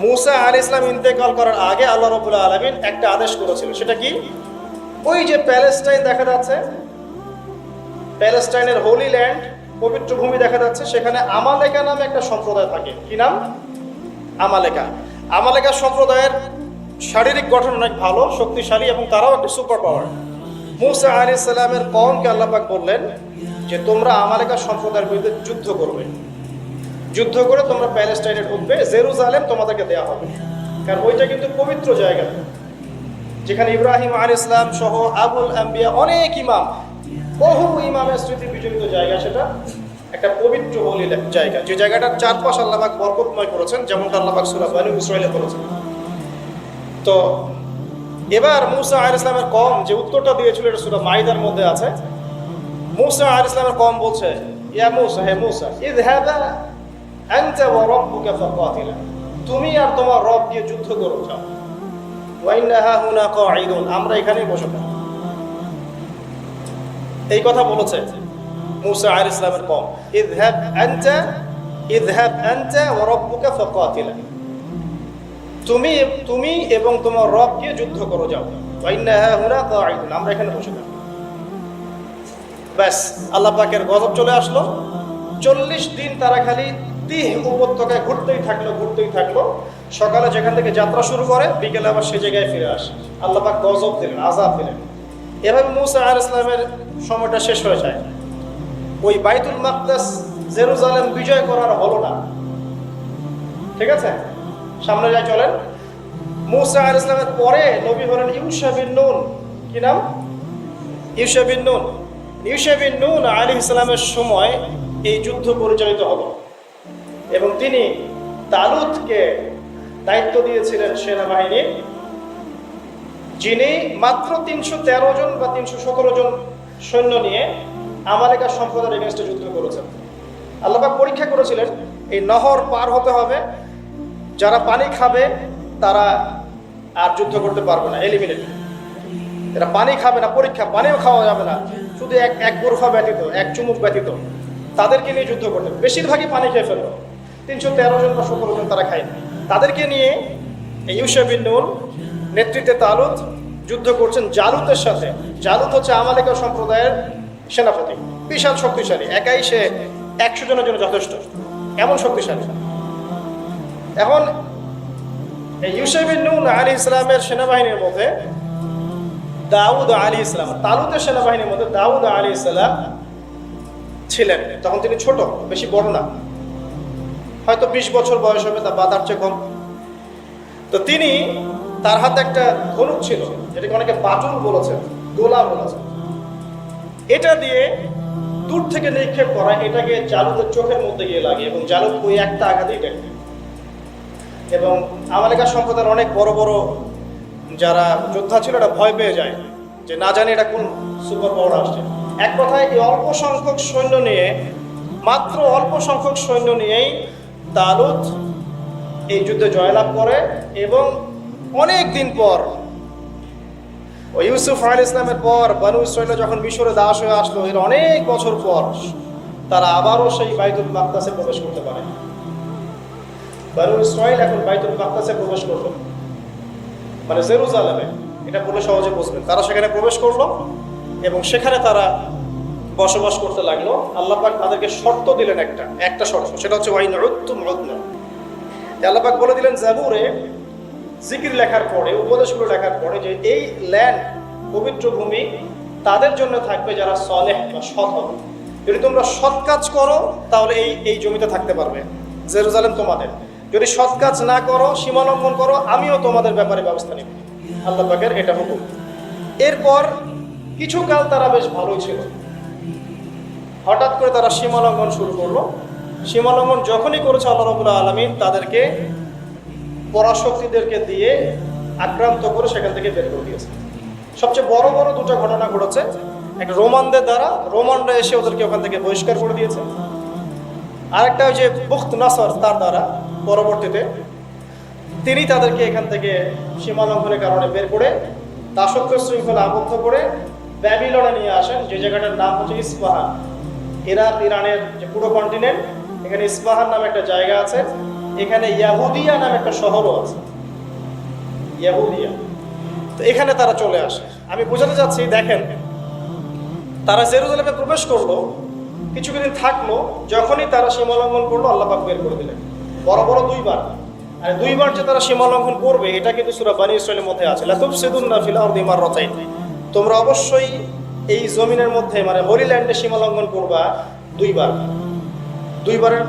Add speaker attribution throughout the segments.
Speaker 1: মুসা আলী ইসলাম ইন্তেকাল করার আগে আল্লাহ রবুল্লা আলমিন একটা আদেশ করেছিল। সেটা কি? ওই যে প্যালেস্টাইন দেখা যাচ্ছে, প্যালেস্টাইনের হোলি ল্যান্ড, পবিত্র ভূমি দেখা যাচ্ছে, সেখানে আমালেকা নামে একটা সম্প্রদায় থাকে। কি নাম? আমালেকা। আমালেকা সম্প্রদায়ের শারীরিক গঠন অনেক ভালো, শক্তিশালী এবং তারাও একটা সুপার পাওয়ার মুসা আলী সাল্লামের কমকে আল্লাপাক বললেন যে, তোমরা আমালেকা সম্প্রদায়ের বিরুদ্ধে যুদ্ধ করবে। যুদ্ধ করে তোমরা প্যালেস্টাইনে ঢুকবে জেরুজালেম তোমাদেরকে দেওয়া হবে। কারণ ওইটা কিন্তু পবিত্র জায়গা। যেখানে ইব্রাহিম আল ইসলাম সহ আবুল আম্বিয়া অনেক ইমাম, বহু ইমামের স্মৃতি বিজড়িত জায়গা সেটা। একটা পবিত্র হোলি জায়গা। যে জায়গাটার চারপাশ আল্লাহাক বরকতময় করেছেন, যেমনটা আল্লাহাক সুরা বানু ইসরায়েলে করেছেন তো এবার মুসা আল ইসলামের কম যে উত্তরটা দিয়েছিল এটা সুরা মাইদার মধ্যে আছে। মুসা আল ইসলামের কম বলছে, ইয়া মুসা, হে মুসা, ইযহাবা ওয়া তুমি আর তোমার রব দিয়ে যুদ্ধ করো, যাও। আমরা এখানেই বসে থাকি। এই কথা বলেছে মুসা আলাইহিস ইসলামের কম। ওয়া তুমি তুমি এবং তোমার রব দিয়ে যুদ্ধ করো, যাও। কাঈদুন। আমরা এখানে বসে ব্যাস গজব চলে আসলো। চল্লিশ দিন তারা খালি তিহ উপত্যকায় ঘুরতেই থাকল ঘুরতেই থাকল। সকালে যেখান থেকে যাত্রা শুরু করে, বিকেলে আবার সে জায়গায় ফিরে আসে। আল্লাহ পাক গজব দিলেন আজাব দিলেন। এভাবে মুসা আল ইসলামের সময়টা শেষ হয়ে যায়। ওই বাইতুল মাকদাস জেরুজালেম বিজয় করার হলো না। ঠিক আছে? সামনে যায় চলেন। মুসা আল ইসলামের পরে নবী হলেন ইউসা বিন নুন। কি নাম? ইউসা বিন নুন। ইউসা বিন নুন আলী ইসলামের সময় এই যুদ্ধ পরিচালিত হলো। এবং তিনি তালুতকে দায়িত্ব দিয়েছিলেন সেনাবাহিনী, যিনি মাত্র তিনশো তেরো জন বা তিনশো সতেরো জন সৈন্য নিয়ে আমালেকা সম্প্রদায়ের এগেনস্টে যুদ্ধ করেছেন। আল্লাপাক পরীক্ষা করেছিলেন, এই নহর পার হতে হবে, যারা পানি খাবে তারা আর যুদ্ধ করতে পারবে না এলিমিনেট এরা পানি খাবে না, পরীক্ষা, পানিও খাওয়া যাবে না, শুধু এক এক গোরফা ব্যতীত, এক চুমুক ব্যতীত, তাদেরকে নিয়ে যুদ্ধ করতে। বেশিরভাগই পানি খেয়ে ফেলল। তিনশো তেরো জন বা সতেরো জন তারা খায়নি তাদেরকে নিয়ে এই ইউসা বিন নুন নেতৃত্বে তালুত যুদ্ধ করছেন জালুতের সাথে। জালুত হচ্ছে আমালেকা সম্প্রদায়ের সেনাপতি। বিশাল শক্তিশালী। একাই সে একশো জনের জন্য যথেষ্ট। এমন শক্তিশালী। এখন ইউসেবিন নুন আলী ইসলামের সেনাবাহিনীর মধ্যে দাউদ আলী ইসলাম, তালুতের সেনাবাহিনীর মধ্যে দাউদ আলী ইসলাম ছিলেন। তখন তিনি ছোট, বেশি বড় না। হয়তো বিশ বছর বয়স হবে, তা বা তার চেয়ে কম। তো তিনি তার হাতে একটা ধনুক ছিল, যেটাকে অনেকে বাটুল বলেছেন গোলা বলেছেন। এটা দিয়ে দূর থেকে নিক্ষেপ করা, এটাকে জালুদের চোখের মধ্যে গিয়ে লাগে এবং জালুদ ওই একটা আঘাতেই টেনে এবং আমালেকা সম্প্রদায়ের অনেক বড় বড় যারা যোদ্ধা ছিল এটা ভয় পেয়ে যায় যে না জানি এটা কোন সুপার পাওয়ার আসছে। এক কথায় এই অল্প সংখ্যক সৈন্য নিয়ে, মাত্র অল্প সংখ্যক সৈন্য নিয়েই তালুত এই যুদ্ধে জয়লাভ করে এবং অনেক দিন পর ইউসুফ আল ইসলামের পর বানু ইসরায়েল যখন মিশরে দাস হয়ে আসলো, এর অনেক বছর পর তারা আবারও সেই বাইতুল মাকদাসে প্রবেশ করতে পারে। বানু ইসরায়েল এখন বাইতুল মাকদাসে প্রবেশ করল। মানে জেরুজালেমে। এটা বলে সহজে বুঝবেন। তারা সেখানে প্রবেশ করল এবং সেখানে তারা বসবাস করতে লাগল, আল্লাহ পাক তাদেরকে শর্ত দিলেন একটা একটা শর্ত, সেটা হচ্ছে ওয়াইন রুত্তুম রুদ্না আল্লাহ পাক বলে দিলেন, জাবুরে জিকির লেখার পরে, উপদেশগুলো লেখার পরে যে এই ল্যান্ড পবিত্র ভূমি তাদের জন্য থাকবে যারা সলেহ বা সৎ হবে। যদি তোমরা সৎ কাজ করো, তাহলে এই এই জমিতে থাকতে পারবে, জেরুজালেম তোমাদের। যদি সৎ কাজ না করো, সীমালঙ্ঘন করো, আমিও তোমাদের ব্যাপারে ব্যবস্থা নেব। আল্লাহ পাকের এটা হুকুম। এরপর কিছু কাল তারা বেশ ভালোই ছিল। হঠাৎ করে তারা সীমালঙ্ঘন শুরু করল। সীমালঙ্ঘন যখনই করেছে আল্লাহ রবুল্লাহ আলমিন, তাদেরকে পরাশক্তিদেরকে দিয়ে আক্রান্ত করে সেখান থেকে বের করে দিয়েছে। সবচেয়ে বড় বড় দুটো ঘটনা ঘটেছে। একটা রোমানদের দ্বারা, রোমানরা এসে ওদেরকে ওখান থেকে বহিষ্কার করে দিয়েছে। আরেকটা ওই যে বুখত নাসর, তার দ্বারা পরবর্তীতে তিনি তাদেরকে এখান থেকে সীমালঙ্ঘনের কারণে বের করে দাসত্ব শৃঙ্খলা আবদ্ধ করে ব্যাবিলনে নিয়ে আসেন। যে জায়গাটার নাম হচ্ছে ইস্পাহান। ইরাক ইরানের যে পুরো কন্টিনেন্ট এখানে ইস্পাহান নামে একটা জায়গা আছে, এখানে ইয়াহুদিয়া নামে একটা শহরও আছে। ইয়াহুদিয়া। তো এখানে তারা চলে আসে। আমি বোঝাতে চাচ্ছি, দেখেন, তারা জেরুজালেমে প্রবেশ করল কিছু দিন থাকল, যখনই তারা সীমা লঙ্ঘন করল, আল্লাহ পাক বের করে দিলেন। বড় বড় দুইবার। আর দুইবার যে তারা সীমা লঙ্ঘন করবে, এটা কিন্তু সুরা বানি ইসরায়েলের মধ্যে আছে। লাতুব সিদুন না ফিল আরদি মাররাতাইন। তোমরা অবশ্যই এই জমিনের মধ্যে মানে হোলি ল্যান্ডে সীমা লঙ্ঘন করবা দুইবার। দুইবারের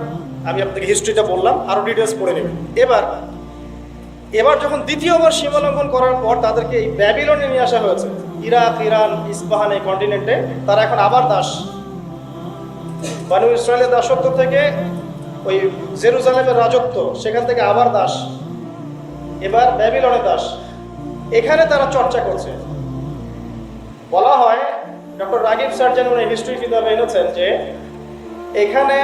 Speaker 1: আমি আপনাকে হিস্ট্রিটা বললাম, আরও ডিটেলস পড়ে নেবেন। এবার এবার যখন দ্বিতীয়বার সীমা লঙ্ঘন করার পর তাদেরকে এই ব্যাবিলনে নিয়ে আসা হয়েছে। ইরাক, ইরান, ইস্পাহান এই কন্টিনেন্টে তারা এখন আবার দাস। বানু ইসরায়েলের দাসত্ব থেকে ওই জেরুজালেমের রাজত্ব, সেখান থেকে আবার দাস। এবার ব্যাবিলনে দাস। এখানে তারা চর্চা করছে। বলা হয় ডক্টর রাগিব সার্জন উনি হিস্ট্রি কিতাবে এনেছেন যে এখানে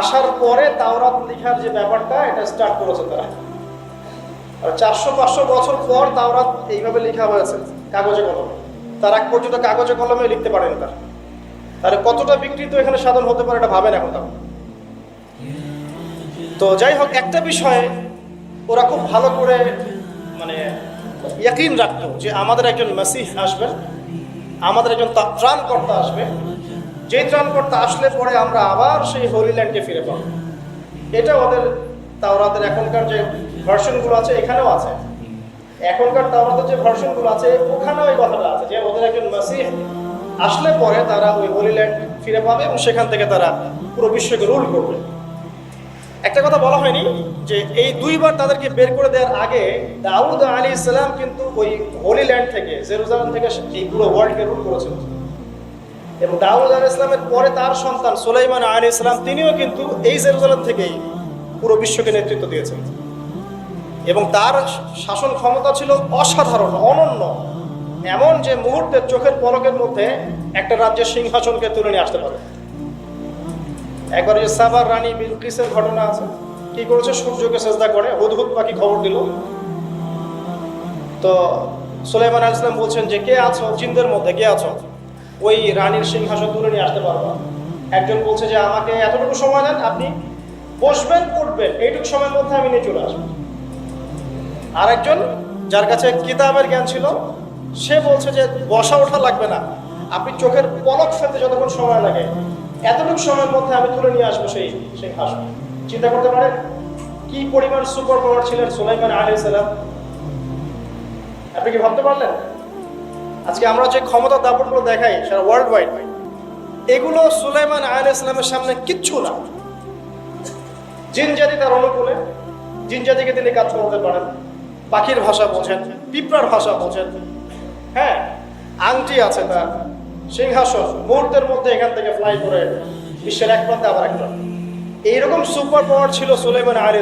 Speaker 1: আসার পরে তাওরাত লেখার যে ব্যাপারটা, এটা স্টার্ট করেছে তারা। আর চারশো, পাঁচশো বছর পর তাওরাত এইভাবে লেখা হয়েছে, কাগজে কলমে। তার আগ পর্যন্ত কাগজে কলমে লিখতে পারেন তার। তাহলে কতটা বিকৃত এখানে সাধন হতে পারে এটা ভাবেন এখন তারা। তো যাই হোক, একটা বিষয়ে ওরা খুব ভালো করে মানে ইয়াকিন রাখতো যে আমাদের একজন মেসিহ আসবেন। আমাদের একজন ত্রাণকর্তা আসবে। যেই ত্রাণকর্তা আসলে পরে আমরা আবার সেই হোলি ল্যান্ডকে ফিরে পাবো। এটা ওদের তাওরাতের এখনকার যে ভার্সনগুলো আছে, এখানেও আছে। এখনকার তাওরাতের যে ভার্সনগুলো আছে, ওখানেও এই কথাটা আছে যে ওদের একজন মেসিহ আসলে পরে তারা ওই হোলি ল্যান্ড ফিরে পাবে এবং সেখান থেকে তারা পুরো বিশ্বকে রুল করবে। একটা কথা বলা হয়নি যে এই দুইবার তাদেরকে বের করে দেওয়ার আগে দাউদ আলী ইসলাম কিন্তু ওই হোলি ল্যান্ড থেকে জেরুজালেম থেকে এই পুরো ওয়ার্ল্ডকে রুল করেছিল। এবং দাউদ আলী ইসলামের পরে তার সন্তান সুলাইমান আলী ইসলাম, তিনিও কিন্তু এই জেরুজালেম থেকেই পুরো বিশ্বকে নেতৃত্ব দিয়েছেন। এবং তার শাসন ক্ষমতা ছিল অসাধারণ, অনন্য। এমন যে মুহূর্তে চোখের পলকের মধ্যে একটা রাজ্যের সিংহাসনকে তুলে নিয়ে আসতে পারে। একবার সাবার রানী বিলকিসের ঘটনা আছে, কি করেছে? সূর্যকে চেষ্টা করে, হুদহুদ পাখি খবর দিল। তো সুলাইমান আল বলছেন যে, কে আছো? জিনদের মধ্যে কে আছো? ওই রানীর সিংহাসন তুলে নিয়ে আসতে পারব? একজন বলছে যে, আমাকে এতটুকু সময় দেন, আপনি বসবেন, উঠবেন। এইটুকু সময়ের মধ্যে আমি নিয়ে চলে আসব। আরেকজন, যার কাছে কিতাবের জ্ঞান ছিল, সে বলছে যে, বসা ওঠা লাগবে না। আপনি চোখের পলক ফেলতে যতক্ষণ সময় লাগে এতটুকু সময়ের মধ্যে আমি তুলে নিয়ে আসব সেই সেই হাসন চিন্তা করতে পারেন? কি পরিমাণ সুপার পাওয়ার ছিলেন সুলাইমান আলী সালাম? আপনি কি ভাবতে পারলেন? আজকে আমরা যে ক্ষমতা দাপটগুলো দেখাই সারা ওয়ার্ল্ড ওয়াইড এগুলো সুলাইমান আলী ইসলামের সামনে কিচ্ছু না। জিন জাতি তার অনুকূলে। জিন জাতিকে তিনি কাজ করতে পারেন। পাখির ভাষা বোঝেন, পিঁপড়ার ভাষা বোঝেন। হ্যাঁ আংটি আছে তার। সিংহাসন, মুহূর্তের মধ্যে এখান থেকে ফ্লাই করে বিশ্বের এক প্রান্তে আবার এক প্রান্তে এইরকম সুপার পাওয়ার ছিল সুলাইমান আলী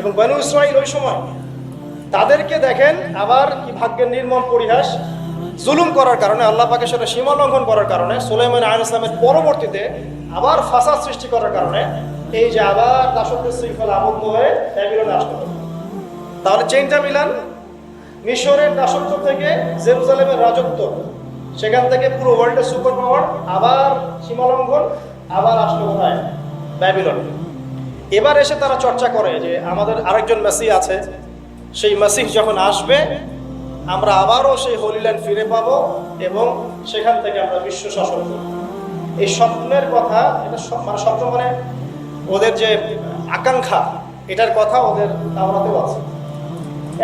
Speaker 1: এবং বানু ইসরাইল ওই সময়। তাদেরকে দেখেন আবার কি ভাগ্যের নির্মম পরিহাস, জুলুম করার কারণে, আল্লাহ পাকের সাথে সীমা লঙ্ঘন করার কারণে, সুলাইমান আল ইসলামের পরবর্তীতে আবার ফাসাদ সৃষ্টি করার কারণে এই যে আবার দাসত্বের শৃঙ্খলা আবদ্ধ হয়ে ব্যাবিলনে আসতে হবে তাহলে চেইনটা মিলান মিশরের দাসত্ব থেকে জেরুজালেমের রাজত্ব সেখান থেকে পুরো ওয়ার্ল্ডের সুপার পাওয়ার আবার সীমালঙ্ঘন আবার আসলো কোথায় ব্যাবিলন। এবার এসে তারা চর্চা করে যে আমাদের আরেকজন মেসি আছে, সেই মেসিহ যখন আসবে, আমরা আবারও সেই হোলিল্যান্ড ফিরে পাব এবং সেখান থেকে আমরা বিশ্ব শাসন করব। এই স্বপ্নের কথা, এটা মানে স্বপ্ন মানে ওদের যে আকাঙ্ক্ষা, এটার কথা ওদের তাওরাতেও আছে।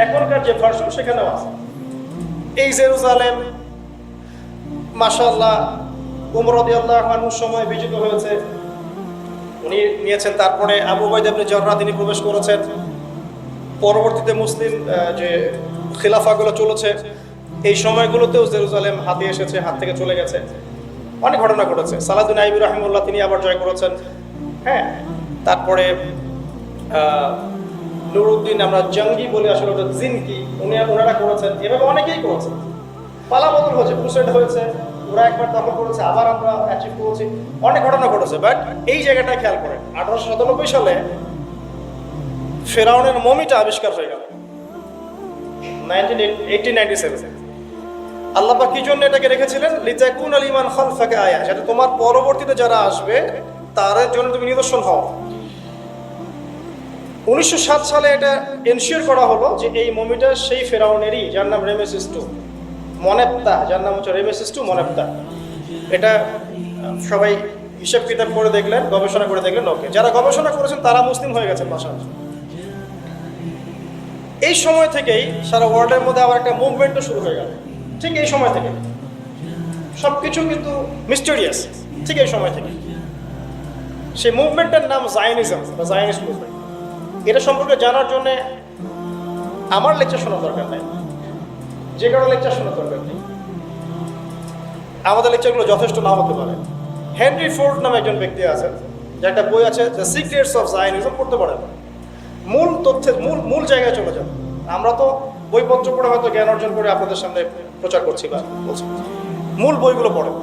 Speaker 1: এখনকার যে ভার্সন সেখানেও আছে। এই জেরুজালেম মাশাল্লাহ উমরদি আল্লাহ মানুষ সময় বিজিত হয়েছে। উনি নিয়েছেন, তারপরে আবু বাইদ আপনি জর্রা তিনি প্রবেশ করেছেন। পরবর্তীতে মুসলিম যে খিলাফাগুলো চলেছে, এই সময়গুলোতেও জেরুজালেম হাতে এসেছে, হাত থেকে চলে গেছে। অনেক ঘটনা ঘটেছে। সালাদুন আইবুর রহমুল্লাহ তিনি আবার জয় করেছেন। হ্যাঁ তারপরে নুরুদ্দিন আমরা জঙ্গি বলে, আসলে ওটা জিনকি উনি ওনারা করেছেন। এভাবে অনেকেই করেছেন। পালা বদল হয়েছে ক্রুসেড হয়েছে, ওরা একবার দখল করেছে, আবার আমরা অ্যাচিভ করেছি, অনেক ঘটনা ঘটেছে বাট এই জায়গাটা খেয়াল করেন, আঠারোশো সাতানব্বই সালে ফেরাউনের মমিটা আবিষ্কার হয়ে গেল আল্লাপা কি জন্য এটাকে রেখেছিলেন? লিজাকুন আলিমান খালফাকে আয়া, যাতে তোমার পরবর্তীতে যারা আসবে তাদের জন্য তুমি নিদর্শন হও। উনিশশো সাত সালে এটা এনশিওর করা হলো যে এই মমিটা সেই ফেরাউনেরই, যার নাম রেমেসিস মনেপ্তা, যার নাম হচ্ছে রেমেসিস টু মনেপ্তা। এটা সবাই হিসাব কিতাব করে দেখলেন, গবেষণা করে দেখলেন, ওকে। যারা গবেষণা করেছেন, তারা মুসলিম হয়ে গেছেন মাসা এই সময় থেকেই সারা ওয়ার্ল্ডের মধ্যে আবার একটা মুভমেন্টও শুরু হয়ে গেল। ঠিক এই সময় থেকে। সব কিছু কিন্তু মিস্টেরিয়াস ঠিক এই সময় থেকে। সেই মুভমেন্টের নাম জায়নিজম বা জায়নিস্ট মুভমেন্ট এটা সম্পর্কে জানার জন্য আমার লেকচার শোনার দরকার নাই। যে কারও লেকচার শোনা দরকার নেই। আমাদের লেকচারগুলো যথেষ্ট না হতে পারে। হেনরি ফোর্ড নামে একজন ব্যক্তি আছেন যে একটা বই আছে, দ্য সিক্রেটস অফ জায়নিজম পড়তে পারেন। মূল তথ্যের, মূল মূল জায়গায় চলে যান। আমরা তো বইপত্র পড়ে হয়তো জ্ঞান অর্জন করে আপনাদের সামনে প্রচার করছি বা বলছি। মূল বইগুলো পড়েন।